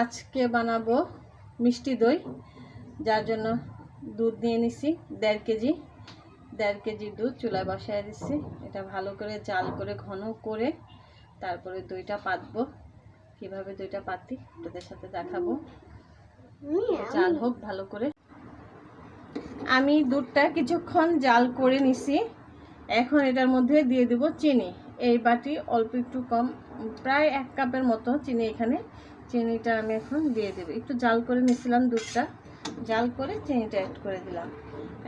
আজকে বানাবো মিষ্টি দই, যার জন্য দুধ নিয়ে নিছি, দেড় কেজি দেড় কেজি দুধ চুলায় বসায় দিচ্ছি এটা ভালো করে জাল করে, ঘন করে তারপরে দইটা পাতবো। কীভাবে দইটা পাতি তোদের সাথে দেখাবো। জাল হোক ভালো করে। আমি দুধটা কিছুক্ষণ জাল করে নিছি। এখন এটার মধ্যে দিয়ে দেব চিনি। এই বাটি অল্প একটু কম, প্রায় এক কাপের মতো চিনি এখানে চিনিটা আমি এখন দিয়ে দেবো। একটু জাল করে নিয়েছিলাম দুধটা। জাল করে চিনিটা অ্যাড করে দিলাম।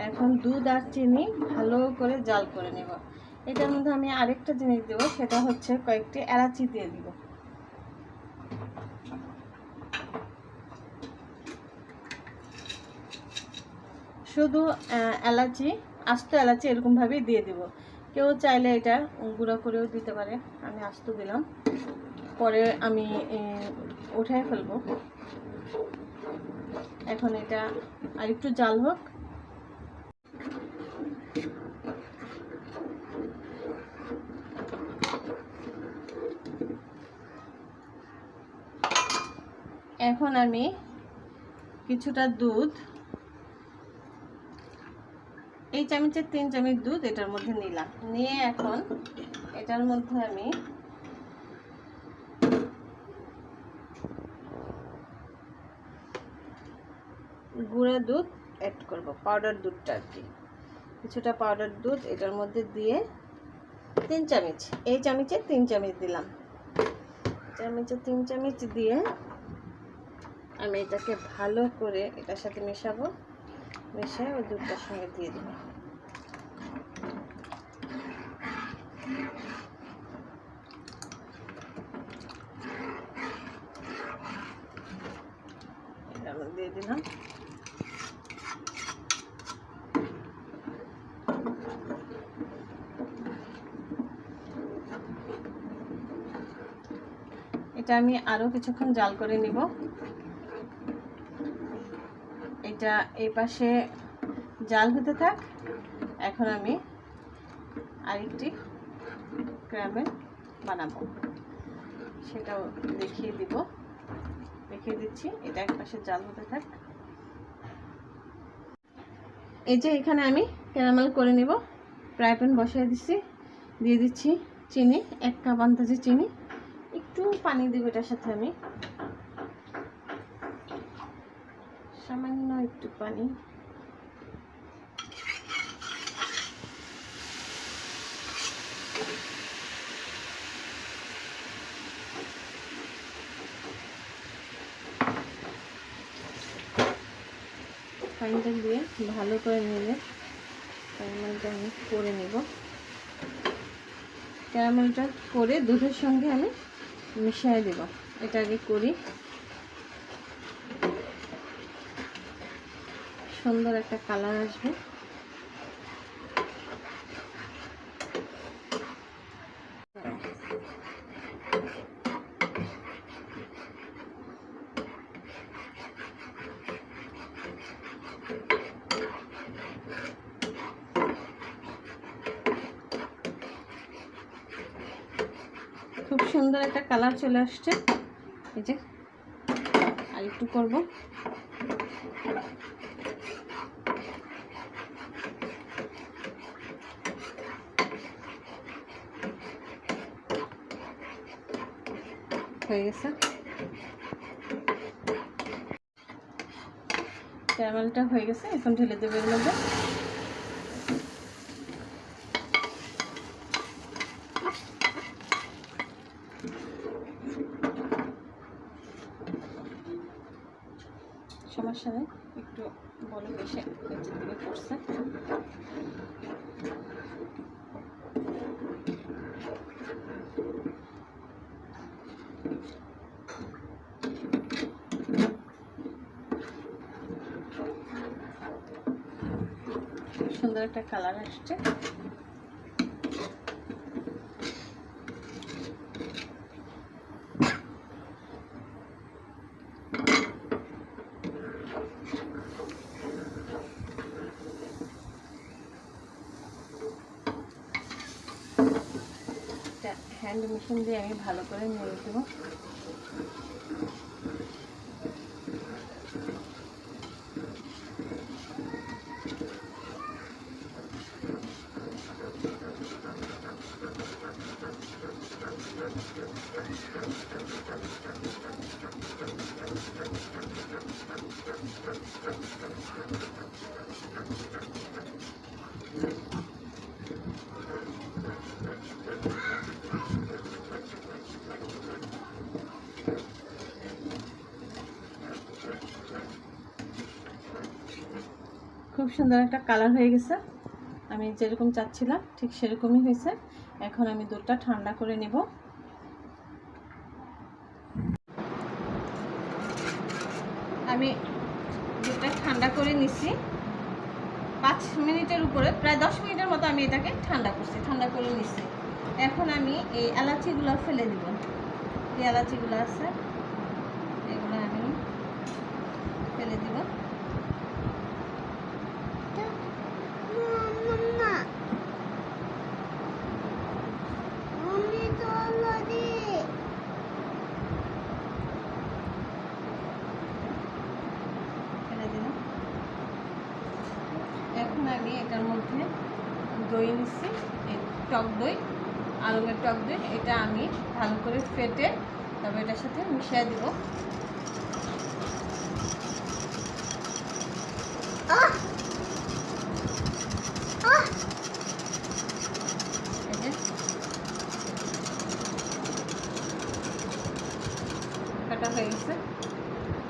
এখন দুধ আর চিনি ভালো করে জাল করে নেব। এটার মধ্যে আমি আরেকটা জিনিস দেবো, সেটা হচ্ছে কয়েকটি এলাচি দিয়ে দিব। শুধু এলাচি, আস্ত এলাচি এরকমভাবেই দিয়ে দিব। কেউ চাইলে এটা গুঁড়ো করেও দিতে পারে। আমি আস্ত দিলাম। পরে আমি উঠায় ফেলব। এখন এটা আর একটু জাল হোক। এখন আমি কিছুটা দুধ, এই চামচের তিন চামচ দুধ এটার মধ্যে নিলাম। নিয়ে এখন এটার মধ্যে আমি গুঁড়া দুধ অ্যাড করব পাউডার দুধটা আর কি। কিছুটা পাউডার দুধ, এটার মধ্যে দিয়ে তিন চামচ, এই চামচে তিন চামচ দিলাম। চামচে তিন চামচ দিয়ে আমি এটাকে ভালো করে এটার সাথে মেশাবো মিশিয়ে ওই দুধটার সঙ্গে দিয়ে দেবো। দিয়ে দিলাম। এটা আমি আরও কিছুক্ষণ জাল করে নিব। এটা এই পাশে জাল হতে থাক। এখন আমি আরেকটি ক্র্যামেল বানাবো। সেটাও দেখিয়ে দিব। দেখিয়ে দিচ্ছি, এটা এক পাশে জাল হতে থাক। এই যে এখানে আমি ক্যারামেল করে নিব। ফ্রাই প্যান বসিয়ে দিচ্ছি, দিয়ে দিচ্ছি চিনি, এক কাপ আন্দাজে চিনি। একটু পানি দেবো এটার সাথে আমি। সামান্য একটু পানি। পানিটা দিয়ে ভালো করে নিলে ক্যারামেলটা আমি করে নেব। ক্যারামেলটা করে দুধের সঙ্গে আমি মিশিয়ে দেব। এটা আগে করি। সুন্দর একটা কালার আসবে খুব সুন্দর একটা কালার চলে আসছে। এই যে, আর একটু করব। হয়ে গেছে। ক্যারামেলটা হয়ে গেছে, এখন ঢেলে দেবো এর মধ্যে। সুন্দর একটা কালার আসছে। হ্যান্ড মেশিন দিয়ে আমি ভালো করে নেড়ে দেবো। খুব সুন্দর একটা কালার হয়ে গেছে। আমি যেরকম চাচ্ছিলাম, ঠিক সেরকমই হয়েছে। এখন আমি দুধটা ঠান্ডা করে নেব। আমি দুধটা ঠান্ডা করে নিছি। পাঁচ মিনিটের উপরে, প্রায় দশ মিনিটের মতো আমি এটাকে ঠান্ডা করছি, ঠান্ডা করে নিছি। এখন আমি এই এলাচিগুলো ফেলে দিব। এই এলাচিগুলো আছে এগুলো আমি ফেলে দিব ফেলে দিলাম এখন আমি এটার মধ্যে দই নিচ্ছি এই টক দই আলমের টক দই, এটা আমি ভালো করে ফেটে তবে এটার সাথে মিশিয়ে দিব।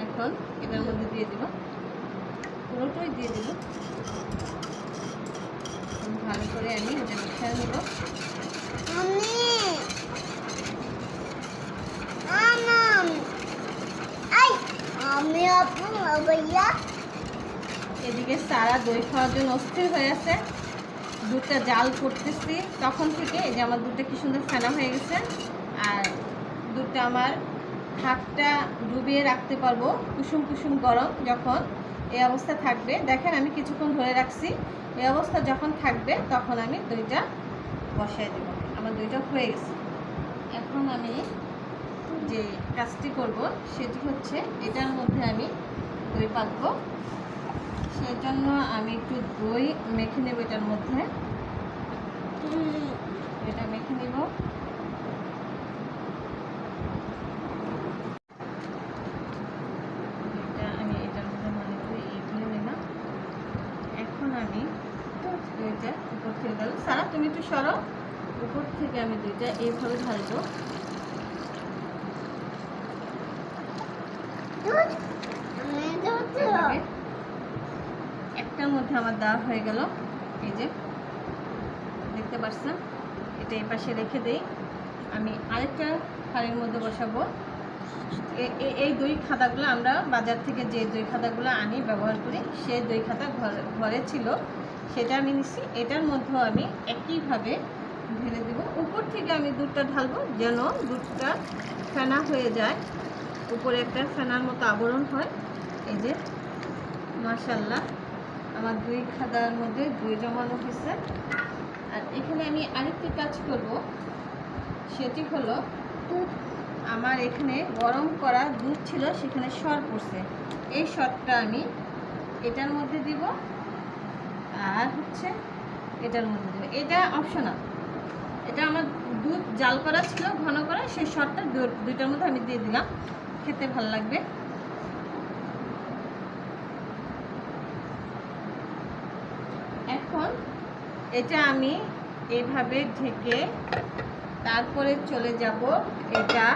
এখন এটার মধ্যে দিয়ে দিব। পুরোটাই দিয়ে দিব। ভালো করে আমি এটা আপু ভাইয়া এদিকে সারা দই খাওয়ার জন্য অস্থির হয়ে আছে। দুধটা জাল করতেছি। তখন থেকে এই যে আমার দুধটা কি সুন্দর ফেনা হয়ে গেছে। আর দুধটা আমার হাতটা ডুবিয়ে রাখতে পারব কুসুম কুসুম গরম যখন এই অবস্থা থাকবে। দেখেন আমি কিছুক্ষণ ধরে রাখছি। এই অবস্থা যখন থাকবে তখন আমি দুইটা বসিয়ে দেব। আমার দুইটা হয়ে গেছে। এখন আমি যে কাজটি করব সেটি হচ্ছে এটার মধ্যে আমি দই পাকব সেই জন্য আমি একটু দই মেখে নেব এটার মধ্যে। এটা মেখে নেব এটা আমি এটার মধ্যে মনে করি এইগুলো নিলাম এখন আমি দুইটা উপর থেকে গেল সারা তুমি একটু সরো উপর থেকে আমি দুইটা এইভাবে ঢালবো। একটার মধ্যে আমার দেওয়া হয়ে গেল। এই যে দেখতে পাচ্ছেন? এটা এই পাশে রেখে দেই। আমি আরেকটা থালির মধ্যে বসাবো। এই দই খাতাগুলো আমরা বাজার থেকে যে দই খাতাগুলো আনি ব্যবহার করি সেই দই খাতা ঘরে ঘরে ছিল। সেটা আমি নিচ্ছি। এটার মধ্যেও আমি একইভাবে ঢেলে দেবো। উপর থেকে আমি দুধটা ঢালবো যেন দুধটা ফেনা হয়ে যায়। উপরে একটা ফেনার মতো আবরণ হয়। এই যে, মাশাল্লাহ, আমার দুই খাদার মধ্যে দই জমানো হয়েছে। আর এখানে আমি আরেকটি কাজ করব। সেটি হলো আমার এখানে গরম করা দুধ ছিল, সেখানে সর পড়ছে। এই সরটা আমি এটার মধ্যে দিব। আর হচ্ছে এটার মধ্যে দিব। এটা অপশনাল এটা আমার দুধ, জাল করা ছিল, ঘন করা, সেই সরটা দুইটার মধ্যে আমি দিয়ে দিলাম। খেতে ভালো লাগবে। এখন এটা আমি এভাবে ঢেকে তারপরে চলে যাব এটা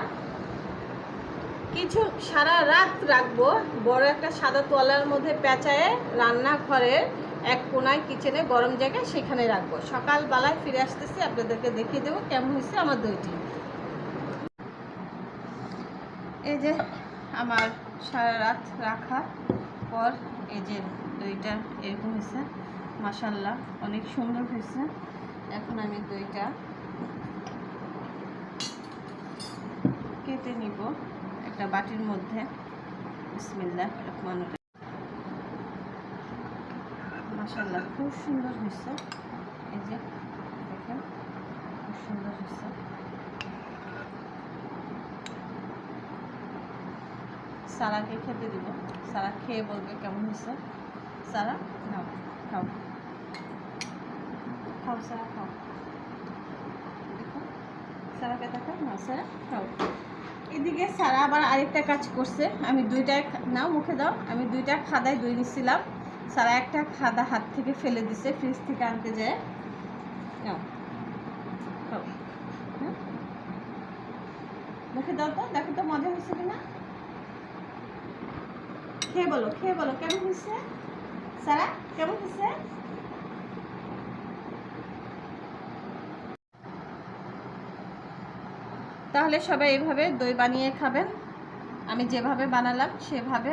কিছু সারা রাত রাখব। বড় একটা সাদা তোয়ালার মধ্যে পেঁচায়ে রান্নাঘরের এক কোনায় কিচেনে গরম জায়গায় সেখানে রাখব। সকালবেলায় ফিরে আসতেছি, আপনাদেরকে দেখিয়ে দেবো কেমন হয়েছে আমার দইটি এই যে আমার সারা রাত রাখা পর এই যে দইটা এরকম হয়েছে মাসাল্লাহ অনেক সুন্দর হয়েছে। এখন আমি দইটা কেটে নিব, একটা বাটির মধ্যে। বিসমিল্লাহ রহমান মাসাল্লাহ খুব সুন্দর হয়েছে এই যে, দেখেন, খুব সুন্দর হয়েছে সারাকে খেতে দিব? সারা খেয়ে বলবে কেমন হয়েছে সারা? নাও খাও। খাও, সারা খাও। সারাকে দেখা নাও সারা খাও। এদিকে সারা আবার আরেকটা কাজ করছে। আমি দুইটা নাও, মুখে দাও। আমি দুইটা খাদায় দই নিচ্ছিলাম সারা একটা খাদা হাত থেকে ফেলে দিছে ফ্রিজ থেকে আনতে যায়। হ্যাঁ? মুখে দাও তো, দেখো তো মজা হয়েছে কিনা? খেয়ে বলো খেয়ে বলো, কেমন হয়েছে? সারা, কেমন হয়েছে? তাহলে সবাই এইভাবে দই বানিয়ে খাবেন। আমি যেভাবে বানালাম, সেভাবে